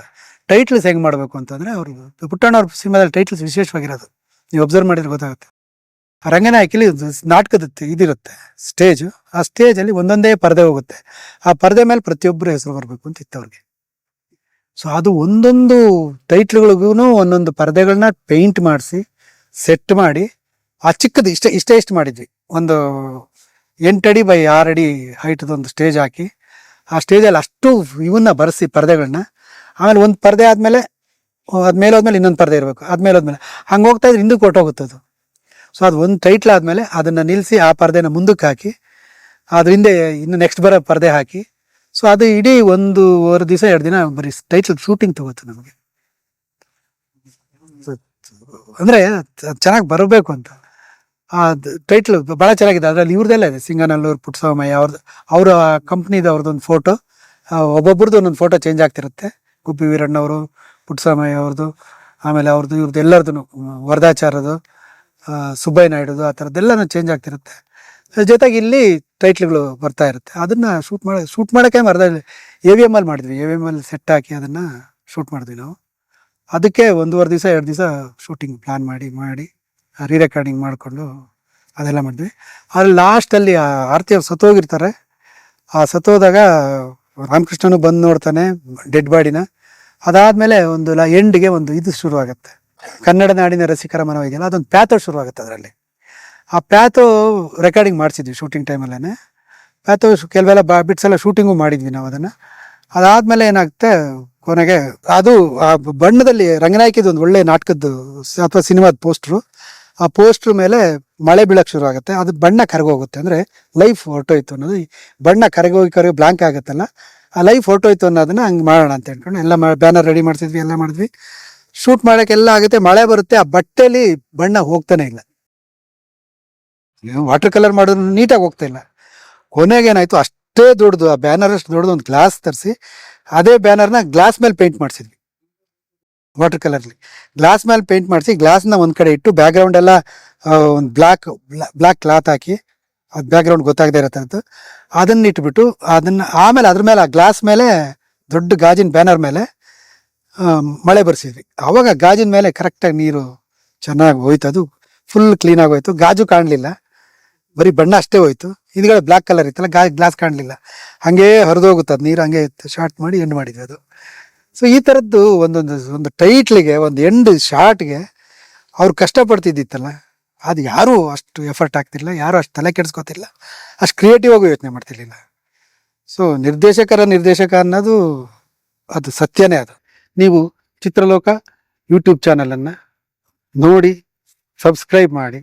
ಟೈಟ್ಲ್ಸ್ ಹೆಂಗೆ ಮಾಡಬೇಕು ಅಂತಂದರೆ ಅವರು ಪುಟ್ಟಣ್ಣವ್ರ ಸಿನಿಮಾದಲ್ಲಿ ಟೈಟ್ಲ್ಸ್ ವಿಶೇಷವಾಗಿರೋದು. ನೀವು ಅಬ್ಸರ್ವ್ ಮಾಡಿದ್ರೆ ಗೊತ್ತಾಗುತ್ತೆ. ರಂಗನಾಯಕಿಲಿ ನಾಟಕದ ಇದಿರುತ್ತೆ ಸ್ಟೇಜು ಆ ಸ್ಟೇಜಲ್ಲಿ ಒಂದೊಂದೇ ಪರದೆ ಹೋಗುತ್ತೆ. ಆ ಪರದೆ ಮೇಲೆ ಪ್ರತಿಯೊಬ್ಬರ ಹೆಸರು ಬರಬೇಕು ಅಂತ ಇತ್ತು ಅವ್ರಿಗೆ ಸೊ ಅದು ಒಂದೊಂದು ಟೈಟ್ಲ್ಗಳಿಗೂ ಒಂದೊಂದು ಪರದೆಗಳನ್ನ ಪೇಂಟ್ ಮಾಡಿಸಿ ಸೆಟ್ ಮಾಡಿ, ಆ ಚಿಕ್ಕದು ಇಷ್ಟ, ಇಷ್ಟೇ, ಇಷ್ಟು ಮಾಡಿದ್ವಿ. ಒಂದು ಎಂಟಡಿ ಬೈ ಆರಡಿ ಅಡಿ ಹೈಟ್ದು ಒಂದು ಸ್ಟೇಜ್ ಹಾಕಿ ಆ ಸ್ಟೇಜಲ್ಲಿ ಅಷ್ಟು ಇವನ್ನ ಬರೆಸಿ ಪರದೆಗಳನ್ನ, ಆಮೇಲೆ ಒಂದು ಪರದೆ ಆದಮೇಲೆ ಅದ್ಮೇಲೆ ಹೋದ್ಮೇಲೆ ಇನ್ನೊಂದು ಪರದೆ ಇರಬೇಕು ಆದ್ಮೇಲೆ ಹೋದ್ಮೇಲೆ ಹಂಗೆ ಹೋಗ್ತಾ ಇದ್ರೆ ಹಿಂದಕ್ಕೆ ಹೋಗುತ್ತೆ ಅದು ಸೊ ಅದು ಒಂದು ಟೈಟ್ಲ್ ಆದಮೇಲೆ ಅದನ್ನು ನಿಲ್ಲಿಸಿ ಆ ಪರದೆನ ಮುಂದಕ್ಕೆ ಹಾಕಿ, ಅದ್ರ ಹಿಂದೆ ಇನ್ನು ನೆಕ್ಸ್ಟ್ ಬರೋ ಪರದೆ ಹಾಕಿ. ಸೊ ಅದು ಇಡೀ ಒಂದೂವರೆ ದಿವಸ, ಎರಡು ದಿನ ಬರೀ ಟೈಟ್ಲ್ ಶೂಟಿಂಗ್ ತಗೋತು ನಮಗೆ. ಅಂದರೆ ಚೆನ್ನಾಗಿ ಬರಬೇಕು ಅಂತ. ಆ ಟೈಟ್ಲ್ ಭಾಳ ಚೆನ್ನಾಗಿದೆ. ಅದರಲ್ಲಿ ಇವ್ರದ್ದೆಲ್ಲ ಇದೆ. ಸಿಂಗನಲ್ಲೂರು, ಪುಟ್ಟಸ್ವಾಮಯ್ಯ ಅವ್ರದ್ದು ಅವರ ಕಂಪ್ನಿದು ಅವ್ರದ್ದೊಂದು ಫೋಟೋ ಒಬ್ಬೊಬ್ರದ್ದು ಒಂದೊಂದು ಫೋಟೋ ಚೇಂಜ್ ಆಗ್ತಿರುತ್ತೆ. ಗುಬ್ಬಿ ವೀರಣ್ಣವರು, ಪುಟ್ಟಸ್ವಾಮಯ್ಯ ಅವ್ರದ್ದು ಆಮೇಲೆ ಅವ್ರದ್ದು ಇವ್ರದ್ದು ಎಲ್ಲರದ್ದು ವರದಾಚಾರದು ಸುಬ್ಬಯ್ಯ ನಾಯ್ಡುದು, ಆ ಥರದ್ದೆಲ್ಲನೂ ಚೇಂಜ್ ಆಗ್ತಿರುತ್ತೆ. ಜೊತೆಗೆ ಇಲ್ಲಿ ಟೈಟ್ಲ್ಗಳು ಬರ್ತಾ ಇರುತ್ತೆ. ಅದನ್ನು ಶೂಟ್ ಮಾಡಿ ಶೂಟ್ ಮಾಡೋಕ್ಕೆ ಮರದ ಎ ವಿ ಎಂ ಅಲ್ಲಿ ಮಾಡಿದ್ವಿ. ಎ ವಿ ಎಂ ಅಲ್ಲಿ ಸೆಟ್ ಹಾಕಿ ಅದನ್ನು ಶೂಟ್ ಮಾಡಿದ್ವಿ ನಾವು. ಅದಕ್ಕೆ ಒಂದೂವರೆ ದಿವಸ, ಎರಡು ದಿವಸ ಶೂಟಿಂಗ್ ಪ್ಲ್ಯಾನ್ ಮಾಡಿ ಮಾಡಿ. ರೀ ರೆಕಾರ್ಡಿಂಗ್ ಮಾಡಿಕೊಂಡು ಅದೆಲ್ಲ ಮಾಡಿದ್ವಿ. ಅಲ್ಲಿ ಲಾಸ್ಟಲ್ಲಿ ಆ, ಆರತಿ ಅವ್ರು ಸತ್ತೋಗಿರ್ತಾರೆ. ಆ, ಸತ್ತೋದಾಗ ರಾಮಕೃಷ್ಣನು ಬಂದು ನೋಡ್ತಾನೆ ಡೆಡ್ ಬಾಡಿನ ಅದಾದಮೇಲೆ ಒಂದು ಲ ಎಂಡ್ಗೆ ಒಂದು ಇದು ಶುರುವಾಗುತ್ತೆ. ಕನ್ನಡ ನಾಡಿನ ರಸಿಕರ ಮನವಿದೆಯಲ್ಲ ಅದೊಂದು ಪ್ಯಾಥೋ ಶುರುವಾಗುತ್ತೆ ಅದರಲ್ಲಿ. ಆ ಪ್ಯಾಥೋ ರೆಕಾರ್ಡಿಂಗ್ ಮಾಡಿಸಿದ್ವಿ ಶೂಟಿಂಗ್ ಟೈಮಲ್ಲೇ ಪ್ಯಾಥೋ ಕೆಲವೆಲ್ಲ ಬಾ ಬಿಟ್ಸೆಲ್ಲ ಶೂಟಿಂಗು ಮಾಡಿದ್ವಿ ನಾವು ಅದನ್ನು. ಅದಾದಮೇಲೆ ಏನಾಗುತ್ತೆ, ಕೊನೆಗೆ ಅದು ಆ ಬಣ್ಣದಲ್ಲಿ ರಂಗನಾಯಕಿದು ಒಂದು ಒಳ್ಳೆ ನಾಟಕದ್ದು ಅಥವಾ ಸಿನಿಮಾದ ಪೋಸ್ಟ್ರು ಆ ಪೋಸ್ಟರ್ ಮೇಲೆ ಮಳೆ ಬೀಳಕ್ಕೆ ಶುರು ಆಗುತ್ತೆ. ಅದು ಬಣ್ಣ ಕರಗೋಗುತ್ತೆ. ಅಂದರೆ ಲೈಫ್ ಹೊರಟೋಯ್ತು ಅನ್ನೋದು ಬಣ್ಣ ಕರಗೋಗಿ ಕರಗಿ ಬ್ಲಾಂಕ್ ಆಗುತ್ತಲ್ಲ, ಆ ಲೈಫ್ ಹೊರಟೋಯ್ತು ಅನ್ನೋದನ್ನ ಹಂಗೆ ಮಾಡೋಣ ಅಂತ ಹೇಳ್ಕೊಂಡು ಎಲ್ಲ ಬ್ಯಾನರ್ ರೆಡಿ ಮಾಡ್ತಿದ್ವಿ ಎಲ್ಲ ಮಾಡಿದ್ವಿ. ಶೂಟ್ ಮಾಡೋಕ್ಕೆಲ್ಲ ಆಗುತ್ತೆ, ಮಳೆ ಬರುತ್ತೆ, ಆ ಬಟ್ಟೆಲಿ ಬಣ್ಣ ಹೋಗ್ತಾನೆ ಇಲ್ಲ. ವಾಟರ್ ಕಲರ್ ಮಾಡಿದ್ರು ನೀಟಾಗಿ ಹೋಗ್ತಾ ಇಲ್ಲ. ಕೊನೆಗೆ ಏನಾಯ್ತು, ಅಷ್ಟೇ ದೊಡ್ಡದು, ಆ ಬ್ಯಾನರ್ ಅಷ್ಟು ದೊಡ್ಡದು ಒಂದು ಗ್ಲಾಸ್ ತರಿಸಿ, ಅದೇ ಬ್ಯಾನರ್ನ ಗ್ಲಾಸ್ ಮೇಲೆ ಪೇಂಟ್ ಮಾಡಿಸಿದ್ವಿ. ವಾಟರ್ ಕಲರ್ಲಿ ಗ್ಲಾಸ್ ಮೇಲೆ ಪೇಂಟ್ ಮಾಡಿಸಿ ಗ್ಲಾಸ್ನ ಒಂದು ಕಡೆ ಇಟ್ಟು ಬ್ಯಾಕ್ಗ್ರೌಂಡ್ ಎಲ್ಲ ಒಂದು ಬ್ಲ್ಯಾಕ್ ಬ್ಲ್ಯಾಕ್ ಕ್ಲಾತ್ ಹಾಕಿ, ಅದು ಬ್ಯಾಕ್ಗ್ರೌಂಡ್ ಗೊತ್ತಾಗದೇ ಇರತ್ತಂತ ಅದನ್ನ ಇಟ್ಬಿಟ್ಟು, ಅದನ್ನ ಆಮೇಲೆ ಅದ್ರ ಮೇಲೆ ಆ ಗ್ಲಾಸ್ ಮೇಲೆ ದೊಡ್ಡ ಗಾಜಿನ ಬ್ಯಾನರ್ ಮೇಲೆ ಮಳೆ ಬರ್ಸಿದ್ವಿ. ಆವಾಗ ಗಾಜಿನ ಮೇಲೆ ಕರೆಕ್ಟಾಗಿ ನೀರು ಚೆನ್ನಾಗಿ ಹೋಯ್ತು ಅದು ಫುಲ್ ಕ್ಲೀನ್ ಹೋಯ್ತು. ಗಾಜು ಕಾಣಲಿಲ್ಲ. ಬರೀ ಬಣ್ಣ ಅಷ್ಟೇ ಹೋಯ್ತು. ಹಿಂದ್ಗಡೆ ಬ್ಲ್ಯಾಕ್ ಕಲರ್ ಇತ್ತಲ್ಲ ಗಾ ಗ್ಲಾಸ್ ಕಾಣಲಿಲ್ಲ. ಹಂಗೆ ಹರಿದೋಗುತ್ತೆ, ಅದು ನೀರು ಹಂಗೆ ಶಾರ್ಟ್ ಮಾಡಿ ಎಂಡ್ ಮಾಡಿದ್ವಿ ಅದು. ಸೊ ಈ ಥರದ್ದು ಒಂದೊಂದು, ಒಂದು ಟೈಟ್ಲಿಗೆ ಒಂದು ಎಂಡ್ ಶಾರ್ಟ್ಗೆ ಅವ್ರು ಕಷ್ಟಪಡ್ತಿದ್ದಿತ್ತಲ್ಲ, ಅದು ಯಾರೂ ಅಷ್ಟು ಎಫರ್ಟ್ ಆಗ್ತಿಲ್ಲ ಯಾರೂ ಅಷ್ಟು ತಲೆ ಕೆಡಿಸ್ಕೊತಿಲ್ಲ ಅಷ್ಟು ಕ್ರಿಯೇಟಿವ್ ಆಗಿ ಯೋಚನೆ ಮಾಡ್ತಿರ್ಲಿಲ್ಲ. ಸೊ ನಿರ್ದೇಶಕರ ನಿರ್ದೇಶಕ ಅನ್ನೋದು ಅದು ಸತ್ಯನೇ ಅದು. ನೀವು ಚಿತ್ರಲೋಕ ಯೂಟ್ಯೂಬ್ ಚಾನಲನ್ನು ನೋಡಿ ಸಬ್ಸ್ಕ್ರೈಬ್ ಮಾಡಿ.